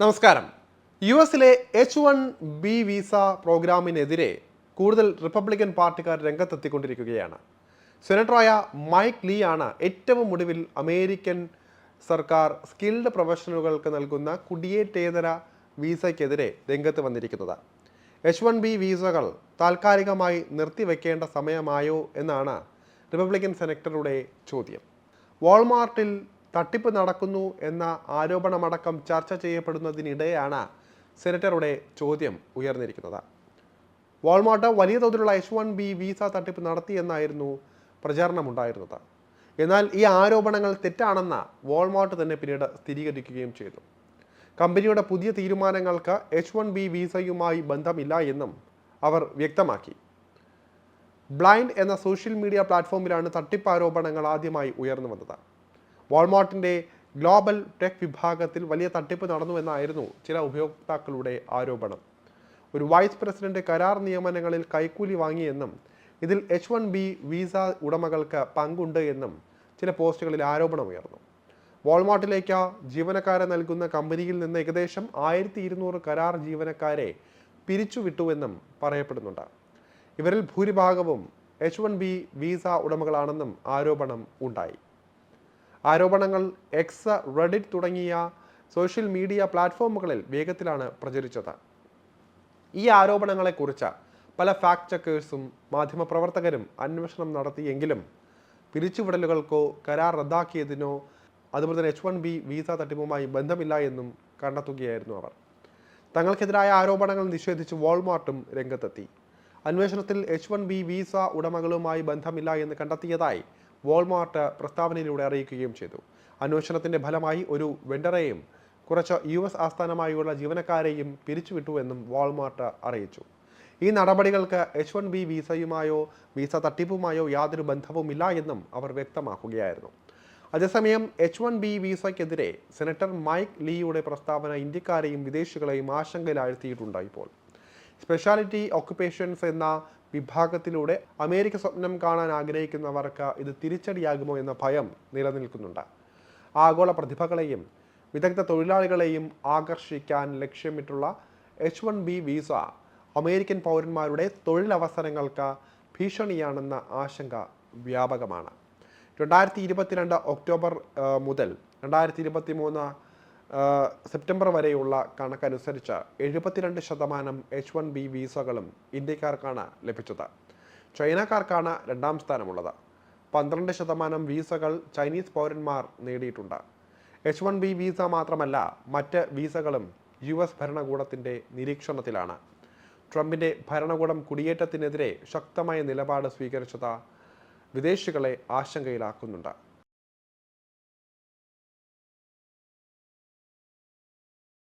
നമസ്കാരം. യു എസിലെ H one B visa പ്രോഗ്രാമിനെതിരെ കൂടുതൽ റിപ്പബ്ലിക്കൻ പാർട്ടിക്കാർ രംഗത്തെത്തിക്കൊണ്ടിരിക്കുകയാണ്. സെനറ്ററായ മൈക്ക് ലീ ആണ് ഏറ്റവും ഒടുവിൽ അമേരിക്കൻ സർക്കാർ സ്കിൽഡ് പ്രൊഫഷണലുകൾക്ക് നൽകുന്ന കുടിയേറ്റേതര വിസയ്ക്കെതിരെ രംഗത്ത് വന്നിരിക്കുന്നത്. എച്ച് വൺ ബി വിസകൾ താൽക്കാലികമായി നിർത്തിവെക്കേണ്ട സമയമായോ എന്നാണ് റിപ്പബ്ലിക്കൻ സെനറ്ററുടെ ചോദ്യം. വാൾമാർട്ടിൽ തട്ടിപ്പ് നടക്കുന്നു എന്ന ആരോപണമടക്കം ചർച്ച ചെയ്യപ്പെടുന്നതിനിടെയാണ് സെനറ്ററുടെ ചോദ്യം ഉയർന്നിരിക്കുന്നത്. വാൾമാർട്ട് വലിയ തോതിലുള്ള എച്ച് വൺ ബി വിസ തട്ടിപ്പ് നടത്തിയെന്നായിരുന്നു പ്രചാരണമുണ്ടായിരുന്നത്. എന്നാൽ ഈ ആരോപണങ്ങൾ തെറ്റാണെന്ന് വാൾമാർട്ട് തന്നെ പിന്നീട് സ്ഥിരീകരിക്കുകയും ചെയ്തു. കമ്പനിയുടെ പുതിയ തീരുമാനങ്ങൾക്ക് എച്ച് വൺ ബി വിസയുമായി ബന്ധമില്ല എന്നും അവർ വ്യക്തമാക്കി. ബ്ലൈൻഡ് എന്ന സോഷ്യൽ മീഡിയ പ്ലാറ്റ്ഫോമിലാണ് തട്ടിപ്പ് ആരോപണങ്ങൾ ആദ്യമായി ഉയർന്നു വന്നത്. വാൾമാർട്ടിന്റെ ഗ്ലോബൽ ടെക് വിഭാഗത്തിൽ വലിയ തട്ടിപ്പ് നടന്നുവെന്നായിരുന്നു ചില ഉപയോക്താക്കളുടെ ആരോപണം. ഒരു വൈസ് പ്രസിഡന്റ് കരാർ നിയമനങ്ങളിൽ കൈക്കൂലി വാങ്ങിയെന്നും ഇതിൽ എച്ച് വൺ ബി വിസ ഉടമകൾക്ക് പങ്കുണ്ട് എന്നും ചില പോസ്റ്റുകളിൽ ആരോപണമുയർന്നു വാൾമാർട്ടിലേക്ക് ജീവനക്കാരെ നൽകുന്ന കമ്പനിയിൽ നിന്ന് ഏകദേശം ആയിരത്തി ഇരുന്നൂറ് കരാർ ജീവനക്കാരെ പിരിച്ചുവിട്ടുവെന്നും പറയപ്പെടുന്നുണ്ട്. ഇവരിൽ ഭൂരിഭാഗവും എച്ച് വൺ ബി വിസ ഉടമകളാണെന്നും ആരോപണം ഉണ്ടായി. ആരോപണങ്ങൾ എക്സ് റെഡിറ്റ് തുടങ്ങിയ സോഷ്യൽ മീഡിയ പ്ലാറ്റ്ഫോമുകളിൽ വേഗത്തിലാണ് പ്രചരിച്ചത്. ഈ ആരോപണങ്ങളെക്കുറിച്ച് പല ഫാക്ട് ചെക്കേഴ്സും മാധ്യമപ്രവർത്തകരും അന്വേഷണം നടത്തിയെങ്കിലും പിരിച്ചുവിടലുകൾക്കോ കരാർ റദ്ദാക്കിയതിനോ അതുപോലെ തന്നെ എച്ച് വൺ ബി വിസ തട്ടിപ്പുമായി ബന്ധമില്ല എന്നും കണ്ടെത്തുകയായിരുന്നു അവർ. തങ്ങൾക്കെതിരായ ആരോപണങ്ങൾ നിഷേധിച്ച് വാൾമാർട്ടും രംഗത്തെത്തി. അന്വേഷണത്തിൽ എച്ച് വൺ ബി വിസ ഉടമകളുമായി ബന്ധമില്ല എന്ന് കണ്ടെത്തിയതായി വാൾമാർട്ട് പ്രസ്താവനയിലൂടെ അറിയിക്കുകയും ചെയ്തു. അന്വേഷണത്തിന്റെ ഫലമായി ഒരു വെണ്ടറെയും കുറച്ച് യു എസ് ആസ്ഥാനമായുള്ള ജീവനക്കാരെയും പിരിച്ചുവിട്ടുവെന്നും വാൾമാർട്ട് അറിയിച്ചു. ഈ നടപടികൾക്ക് എച്ച് വൺ ബി വിസയുമായോ വിസ തട്ടിപ്പുമായോ യാതൊരു ബന്ധവുമില്ല എന്നും അവർ വ്യക്തമാക്കുകയായിരുന്നു. അതേസമയം എച്ച് വൺ ബി വിസയ്ക്കെതിരെ സെനറ്റർ മൈക്ക് ലീയുടെ പ്രസ്താവന ഇന്ത്യക്കാരെയും വിദേശികളെയും ആശങ്കയിലാഴ്ത്തിയിട്ടുണ്ട് ഇപ്പോൾ. സ്പെഷ്യാലിറ്റി ഓക്കുപ്പേഷൻസ് എന്ന വിഭാഗത്തിലൂടെ അമേരിക്ക സ്വപ്നം കാണാൻ ആഗ്രഹിക്കുന്നവർക്ക് ഇത് തിരിച്ചടിയാകുമോ എന്ന ഭയം നിലനിൽക്കുന്നുണ്ട്. ആഗോള പ്രതിഭകളെയും വിദഗ്ധ തൊഴിലാളികളെയും ആകർഷിക്കാൻ ലക്ഷ്യമിട്ടുള്ള H one B visa American പൗരന്മാരുടെ തൊഴിലവസരങ്ങൾക്ക് ഭീഷണിയാണെന്ന ആശങ്ക വ്യാപകമാണ്. രണ്ടായിരത്തി ഇരുപത്തിരണ്ട് ഒക്ടോബർ മുതൽ രണ്ടായിരത്തി ഇരുപത്തി മൂന്ന് സെപ്റ്റംബർ വരെയുള്ള കണക്കനുസരിച്ച് എഴുപത്തിരണ്ട് ശതമാനം എച്ച് വൺ ബി വിസകളും ഇന്ത്യക്കാർക്കാണ് ലഭിച്ചത്. ചൈനക്കാർക്കാണ് രണ്ടാം സ്ഥാനമുള്ളത്. പന്ത്രണ്ട് ശതമാനം വിസകൾ ചൈനീസ് പൗരന്മാർ നേടിയിട്ടുണ്ട്. എച്ച് വൺ ബി വിസ മാത്രമല്ല മറ്റ് വിസകളും യു എസ് ഭരണകൂടത്തിന്റെ നിരീക്ഷണത്തിലാണ്. ട്രംപിന്റെ ഭരണകൂടം കുടിയേറ്റത്തിനെതിരെ ശക്തമായ നിലപാട് സ്വീകരിച്ചത് വിദേശികളെ ആശങ്കയിലാക്കുന്നുണ്ട്.